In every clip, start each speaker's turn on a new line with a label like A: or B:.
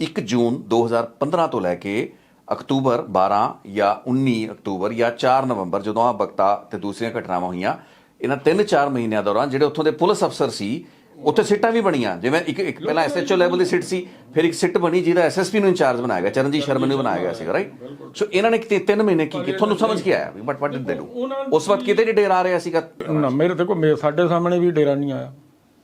A: 1 ਜੂਨ 2015 ਤੋਂ ਲੈ ਕੇ ਅਕਤੂਬਰ 12 ਜਾਂ 19 ਅਕਤੂਬਰ ਜਾਂ 4 ਨਵੰਬਰ ਜਦੋਂ ਆ ਬਗਤਾ ਤੇ ਦੂਸਰੀਆਂ ਘਟਨਾਵਾਂ ਹੋਈਆਂ ਇਹਨਾਂ 3-4 ਮਹੀਨਿਆਂ ਦੌਰਾਨ ਜਿਹੜੇ ਉੱਥੋਂ ਦੇ ਪੁਲਿਸ ਅਫਸਰ ਸੀ ਉੱਥੇ ਸਿੱਟਾਂ ਵੀ ਬਣੀਆਂ। ਜਿਵੇਂ ਇੱਕ ਇੱਕ ਪਹਿਲਾਂ ਐਸਐਚਓ ਲੈਵਲ ਦੀ ਸਿੱਟ ਸੀ ਫਿਰ ਇੱਕ ਸਿੱਟ ਬਣੀ ਜਿਹਦਾ ਐਸਐਸਪੀ ਨੂੰ ਇੰਚਾਰਜ ਬਣਾਇਆ ਗਿਆ ਚਰਨਜੀਤ ਸ਼ਰਮਾ ਨੂੰ ਬਣਾਇਆ ਗਿਆ ਸੀਗਾ ਰਾਈਟ ਸੋ ਇਹਨਾਂ ਨੇ ਕਿਤੇ 3 ਮਹੀਨੇ ਕੀ ਕੀਤਾ ਤੁਹਾਨੂੰ ਸਮਝ ਕੇ ਆਇਆ but what did they do ਉਸ ਵਕਤ ਕਿਤੇ ਨਹੀਂ ਡੇਰਾ ਆ ਰਿਹਾ ਸੀਗਾ।
B: ਨਾ ਮੇਰੇ ਦੇਖੋ ਮੇਰੇ ਸਾਡੇ ਸਾਹਮਣੇ ਵੀ ਡੇਰਾ ਨਹੀਂ ਆਇਆ।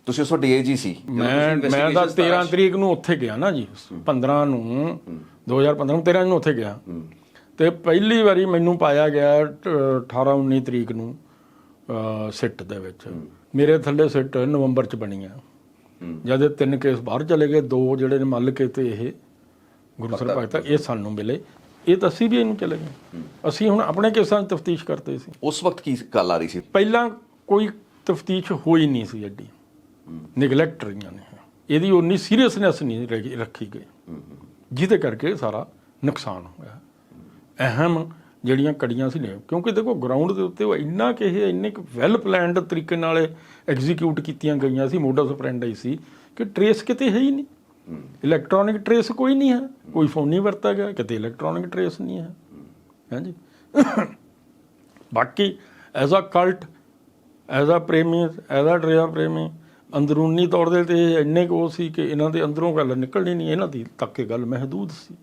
A: ਤੁਸੀਂ ਉਸ ਵਕਤ ਡੀਏਜੀ ਸੀ।
B: ਮੈਂ ਮੈਂ ਤਾਂ
A: investigations ਦਾ
B: 13 ਤਰੀਕ ਨੂੰ ਉੱਥੇ ਗਿਆ ਨਾ ਜੀ 15 ਨੂੰ 2015 ਨੂੰ 13 ਨੂੰ ਉੱਥੇ ਗਿਆ। ਤੇ ਪਹਿਲੀ ਵਾਰੀ ਮੈਨੂੰ ਪਾਇਆ ਗਿਆ 18 19 ਤਰੀਕ ਨੂੰ ਸਿੱਟ ਦੇ ਵਿੱਚ। ਮੇਰੇ ਥੱਲੇ ਸਿੱਟ ਨਵੰਬਰ ਚ ਬਣੀ ਆ ਜਦ ਇਹ ਤਿੰਨ ਕੇਸ ਬਾਹਰ ਚਲੇ ਗਏ ਦੋ ਜਿਹੜੇ ਨੇ ਮੱਲ ਕੇ ਤੇ ਇਹ ਗੁਰੂ ਸਰ ਭਗਤ ਇਹ ਸਾਨੂੰ ਮਿਲੇ। ਇਹ ਤਾਂ ਅਸੀਂ ਵੀ ਇਹਨੂੰ ਚਲੇ ਗਏ। ਅਸੀਂ ਹੁਣ ਆਪਣੇ ਕੇਸਾਂ ਦੀ ਤਫਤੀਸ਼ ਕਰਦੇ ਸੀ।
A: ਉਸ ਵਕਤ ਕੀ ਗੱਲ ਆ ਰਹੀ ਸੀ?
B: ਪਹਿਲਾਂ ਕੋਈ ਤਫਤੀਸ਼ ਹੋਈ ਨਹੀਂ ਸੀ ਐਡੀ। ਨਿਗਲੈਕਟ ਰਹੀਆਂ ਨੇ। ਇਹਦੀ ਉਨੀ ਸੀਰੀਅਸਨੈਸ ਨਹੀਂ ਰਹੀ- ਰੱਖੀ ਗਈ। ਜਿਹਦੇ ਕਰਕੇ ਸਾਰਾ ਨੁਕਸਾਨ ਹੋਇਆ ਅਹਿਮ ਜਿਹੜੀਆਂ ਕੜੀਆਂ ਸੀ ਨੇ, ਕਿਉਂਕਿ ਦੇਖੋ ਗਰਾਊਂਡ ਦੇ ਉੱਤੇ ਉਹ ਇੰਨਾ ਕਿ ਇਹ ਇੰਨੇ ਕੁ ਵੈਲ ਪਲਾਨਡ ਤਰੀਕੇ ਨਾਲ ਐਗਜ਼ੀਕਿਊਟ ਕੀਤੀਆਂ ਗਈਆਂ ਸੀ ਮੋਡਸ ਆਪਰੈਂਡੀ ਸੀ, ਕਿ ਟਰੇਸ ਕਿਤੇ ਹੈ ਹੀ ਨਹੀਂ। ਇਲੈਕਟ੍ਰੋਨਿਕ ਟਰੇਸ ਕੋਈ ਨਹੀਂ ਹੈ। ਕੋਈ ਫੋਨ ਨਹੀਂ ਵਰਤਾ ਗਿਆ, ਕਿਤੇ ਇਲੈਕਟ੍ਰੋਨਿਕ ਟਰੇਸ ਨਹੀਂ ਹੈ। ਹਾਂਜੀ। ਬਾਕੀ as a cult as a ਪ੍ਰੇਮੀ ਐਜ਼ ਅ ਡਰਿਆ ਪ੍ਰੇਮੀ ਅੰਦਰੂਨੀ ਤੌਰ ਦੇ ਤੇ ਇੰਨੇ ਕੋ ਸੀ ਕਿ ਇਹਨਾਂ ਦੇ ਅੰਦਰੋਂ ਗੱਲ ਨਿਕਲਣੀ ਨਹੀਂ, ਇਹਨਾਂ ਦੀ ਤੱਕ ਇਹ ਗੱਲ ਮਹਦੂਦ ਸੀ।